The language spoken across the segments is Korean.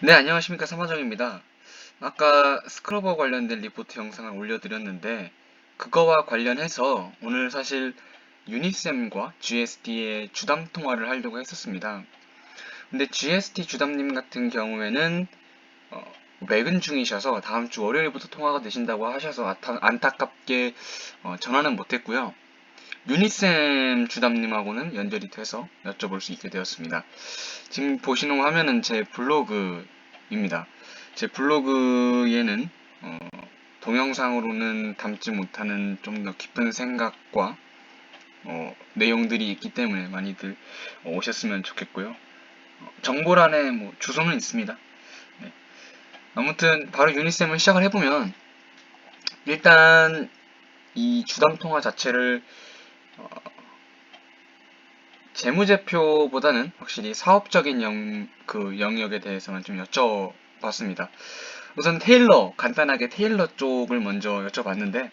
네, 안녕하십니까. 삼화정입니다. 아까 스크러버 관련된 리포트 영상을 올려드렸는데, 그거와 관련해서 오늘 사실 유니쌤과 GST의 주담 통화를 하려고 했었습니다. 근데 GST 주담님 같은 경우에는 어, 외근 중이셔서 다음 주 월요일부터 통화가 되신다고 하셔서 안타깝게 어, 전화는 못했고요. 유니쌤 주담님하고는 연결이 돼서 여쭤볼 수 있게 되었습니다. 지금 보시는 화면은 제 블로그 입니다. 제 블로그에는 어, 동영상으로는 담지 못하는 좀 더 깊은 생각과 어, 내용들이 있기 때문에 많이들 오셨으면 좋겠고요. 어, 정보란에 뭐 주소는 있습니다. 네. 아무튼 바로 유니쌤을 시작을 해보면 일단 이 주담 통화 자체를 어, 재무제표보다는 확실히 사업적인 영, 그 영역에 대해서만 좀 여쭤봤습니다. 우선 테일러, 간단하게 테일러 쪽을 먼저 여쭤봤는데,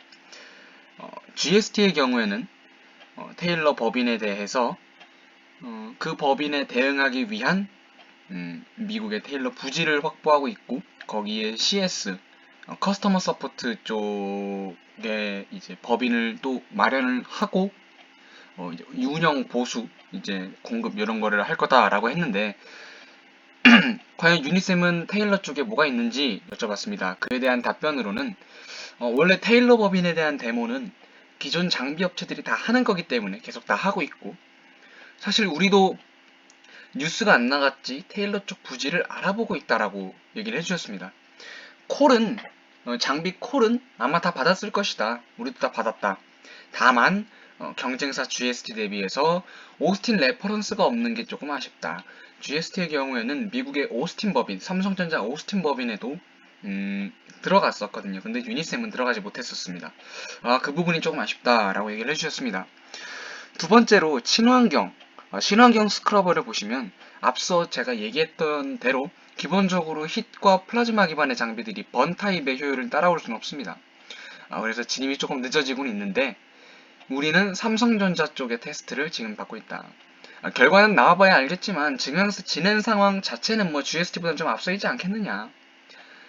어, GST의 경우에는 어, 테일러 법인에 대해서 어, 그 법인에 대응하기 위한 음, 미국의 테일러 부지를 확보하고 있고 거기에 CS 어, 커스터머 서포트 쪽에 이제 법인을 또 마련을 하고 어, 이제 운영 보수 이제 공급 이런 거를 할 거다라고 했는데 과연 유니쌤은 테일러 쪽에 뭐가 있는지 여쭤봤습니다. 그에 대한 답변으로는 어, 원래 테일러 법인에 대한 데모는 기존 장비 업체들이 다 하는 거기 때문에 계속 다 하고 있고 사실 우리도 뉴스가 안 나갔지 테일러 쪽 부지를 알아보고 있다라고 얘기를 해주셨습니다. 콜은 어, 장비 콜은 아마 다 받았을 것이다. 우리도 다 받았다. 다만 어, 경쟁사 GST 대비해서 오스틴 레퍼런스가 없는 게 조금 아쉽다. GST의 경우에는 미국의 오스틴 법인, 삼성전자 오스틴 법인에도 음, 들어갔었거든요. 근데 유니셈은 들어가지 못했었습니다. 아, 그 부분이 조금 아쉽다라고 얘기를 해주셨습니다. 두 번째로 친환경, 아, 친환경 스크러버를 보시면 앞서 제가 얘기했던 대로 기본적으로 힛과 플라즈마 기반의 장비들이 번 타입의 효율을 따라올 수는 없습니다. 아, 그래서 진입이 조금 늦어지고는 있는데 우리는 삼성전자 쪽의 테스트를 지금 받고 있다. 아, 결과는 나와봐야 알겠지만 지금 진행 상황 자체는 뭐 GST보다는 좀 앞서 있지 않겠느냐.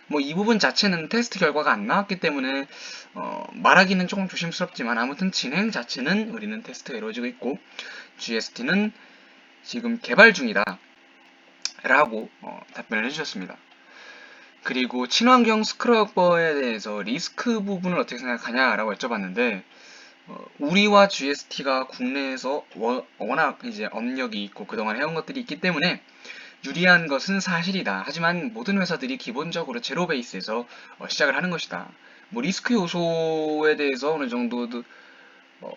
뭐 이 부분 자체는 테스트 결과가 안 나왔기 때문에 어, 말하기는 조금 조심스럽지만 아무튼 진행 자체는 우리는 테스트가 이루어지고 있고 GST는 지금 개발 중이다. 라고 어, 답변을 해주셨습니다. 그리고 친환경 스크러버에 대해서 리스크 부분을 어떻게 생각하냐라고 여쭤봤는데 어, 우리와 GST가 국내에서 워, 워낙 이제 업력이 있고 그동안 해온 것들이 있기 때문에 유리한 것은 사실이다. 하지만 모든 회사들이 기본적으로 제로 베이스에서 어, 시작을 하는 것이다. 뭐 리스크 요소에 대해서 어느 정도 어,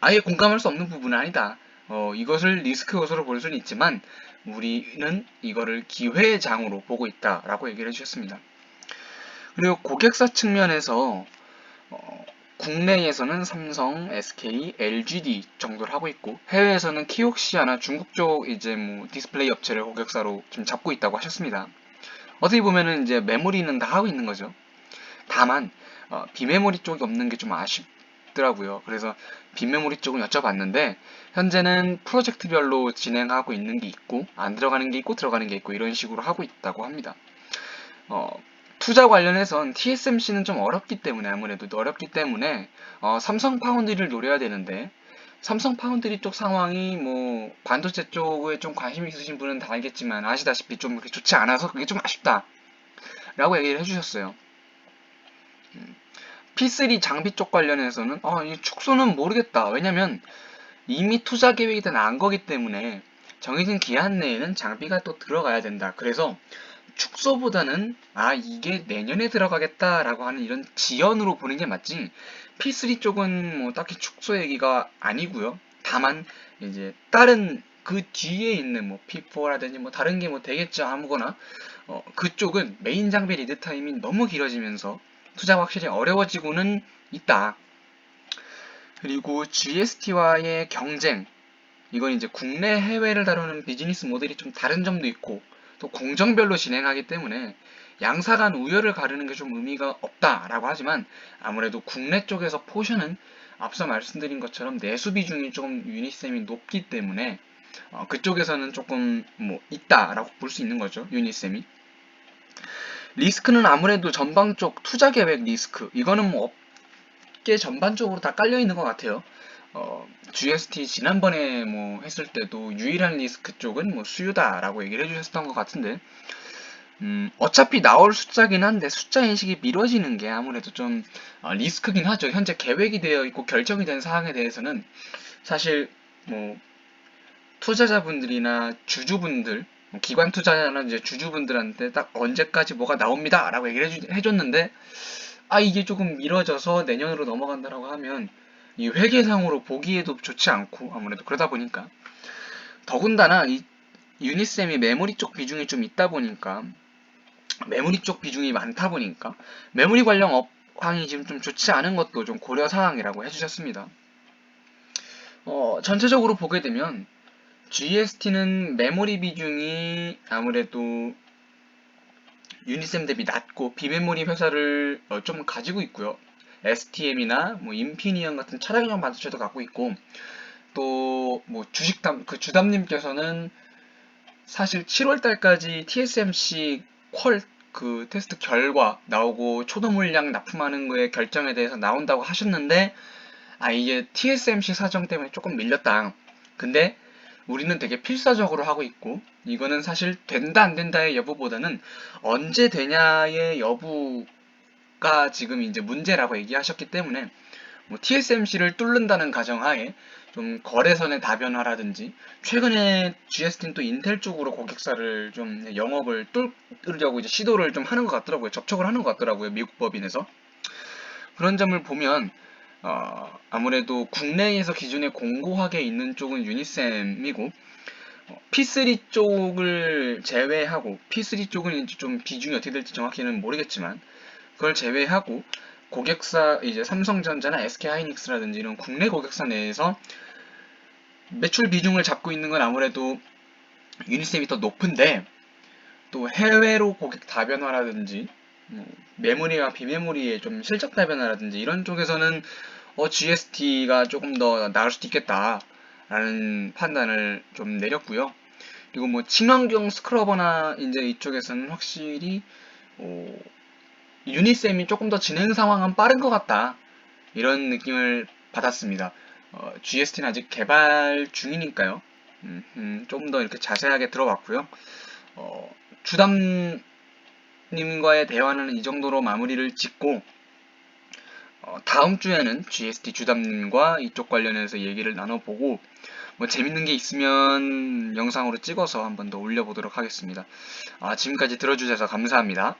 아예 공감할 수 없는 부분은 아니다. 어, 이것을 리스크 요소로 볼 수는 있지만 우리는 이거를 기회장으로 보고 있다라고 얘기를 해주셨습니다. 그리고 고객사 측면에서 어, 국내에서는 삼성, SK, LGD 정도를 하고 있고 해외에서는 키옥시아나 중국 쪽 이제 뭐 디스플레이 업체를 고객사로 좀 잡고 있다고 하셨습니다. 어떻게 보면은 이제 메모리는 다 하고 있는 거죠. 다만 어, 비메모리 쪽이 없는 게 좀 아쉽더라고요. 그래서 비메모리 쪽은 여쭤봤는데 현재는 프로젝트별로 진행하고 있는 게 있고 안 들어가는 게 있고 들어가는 게 있고 이런 식으로 하고 있다고 합니다. 어, 투자 관련해선 TSMC는 좀 어렵기 때문에 아무래도 어렵기 때문에 어, 삼성 파운드리를 노려야 되는데 삼성 파운드리 쪽 상황이 뭐 반도체 쪽에 좀 관심 있으신 분은 다 알겠지만 아시다시피 좀 그렇게 좋지 않아서 그게 좀 아쉽다. 라고 얘기를 해주셨어요. 음, P3 장비 쪽 관련해서는 어, 이 축소는 모르겠다. 왜냐면 이미 투자 계획이 다 난 거기 때문에 정해진 기한 내에는 장비가 또 들어가야 된다. 그래서 축소보다는 아 이게 내년에 들어가겠다라고 하는 이런 지연으로 보는 게 맞지 P3 쪽은 뭐 딱히 축소 얘기가 아니고요. 다만 이제 다른 그 뒤에 있는 뭐 P4라든지 뭐 다른 게 뭐 되겠죠 아무거나 어, 그쪽은 메인 장비 리드 타임이 너무 길어지면서 투자가 확실히 어려워지고는 있다. 그리고 GST와의 경쟁 이건 이제 국내 해외를 다루는 비즈니스 모델이 좀 다른 점도 있고 또 공정별로 진행하기 때문에 양사 간 우열을 가르는 게 좀 의미가 없다라고 하지만 아무래도 국내 쪽에서 포션은 앞서 말씀드린 것처럼 내수 비중이 조금 유니셈이 높기 때문에 어, 그쪽에서는 조금 뭐 있다라고 볼 수 있는 거죠 유니셈이 리스크는 아무래도 전방 쪽 투자 계획 리스크. 이거는 뭐 업계 전반적으로 다 깔려 있는 것 같아요. 어, GST 지난번에 뭐 했을 때도 유일한 리스크 쪽은 뭐 수요다라고 얘기를 해주셨던 것 같은데, 음, 어차피 나올 숫자긴 한데 숫자 인식이 미뤄지는 게 아무래도 좀 어, 리스크긴 하죠. 현재 계획이 되어 있고 결정이 된 사항에 대해서는 사실 뭐 투자자분들이나 주주분들, 뭐 기관 투자자나 이제 주주분들한테 딱 언제까지 뭐가 나옵니다 라고 얘기를 해주, 해줬는데 아 이게 조금 미뤄져서 내년으로 넘어간다라고 하면 이 회계상으로 보기에도 좋지 않고 아무래도 그러다 보니까 더군다나 이 유니쌤이 메모리 쪽 비중이 좀 있다 보니까 메모리 쪽 비중이 많다 보니까 메모리 관련 업황이 지금 좀 좋지 않은 것도 좀 고려 사항이라고 해주셨습니다. 어, 전체적으로 보게 되면 GST는 메모리 비중이 아무래도 유니셈 대비 낮고 비메모리 회사를 어, 좀 가지고 있고요. STM이나 뭐 인피니언 같은 차량용 반도체도 갖고 있고 또 뭐 주식담 그 주담님께서는 사실 7월 달까지 TSMC 퀄 그 테스트 결과 나오고 초도 물량 납품하는 거에 결정에 대해서 나온다고 하셨는데 아 이게 TSMC 사정 때문에 조금 밀렸다. 근데 우리는 되게 필사적으로 하고 있고 이거는 사실 된다 안 된다의 여부보다는 언제 되냐의 여부 가 지금 이제 문제라고 얘기하셨기 때문에 뭐 TSMC를 뚫는다는 가정하에 좀 거래선의 다변화라든지 최근에 GST는 또 인텔 쪽으로 고객사를 좀 영업을 뚫으려고 이제 시도를 좀 하는 것 같더라고요. 접촉을 하는 것 같더라고요. 미국 법인에서. 그런 점을 보면 어, 아무래도 국내에서 기존에 공고하게 있는 쪽은 유니셈이고 어, P3 쪽을 제외하고 P3 쪽은 이제 좀 비중이 어떻게 될지 정확히는 모르겠지만 그걸 제외하고 고객사 이제 삼성전자나 SK하이닉스라든지 이런 국내 고객사 내에서 매출 비중을 잡고 있는 건 아무래도 유니셈이 더 높은데 또 해외로 고객 다변화라든지 뭐 메모리와 비메모리의 좀 실적 다변화라든지 이런 쪽에서는 어, GST가 조금 더 나을 수도 있겠다라는 판단을 좀 내렸고요. 그리고 뭐 친환경 스크러버나 이제 이쪽에서는 확실히 어, 유니셈이 조금 더 진행 상황은 빠른 것 같다. 이런 느낌을 받았습니다. 어, GST는 아직 개발 중이니까요. 음, 음, 조금 더 이렇게 자세하게 들어봤고요. 어, 주담님과의 대화는 이 정도로 마무리를 짓고 어, 다음 주에는 GST 주담님과 이쪽 관련해서 얘기를 나눠보고 뭐 재밌는 게 있으면 영상으로 찍어서 한 번 더 올려보도록 하겠습니다. 아, 지금까지 들어주셔서 감사합니다.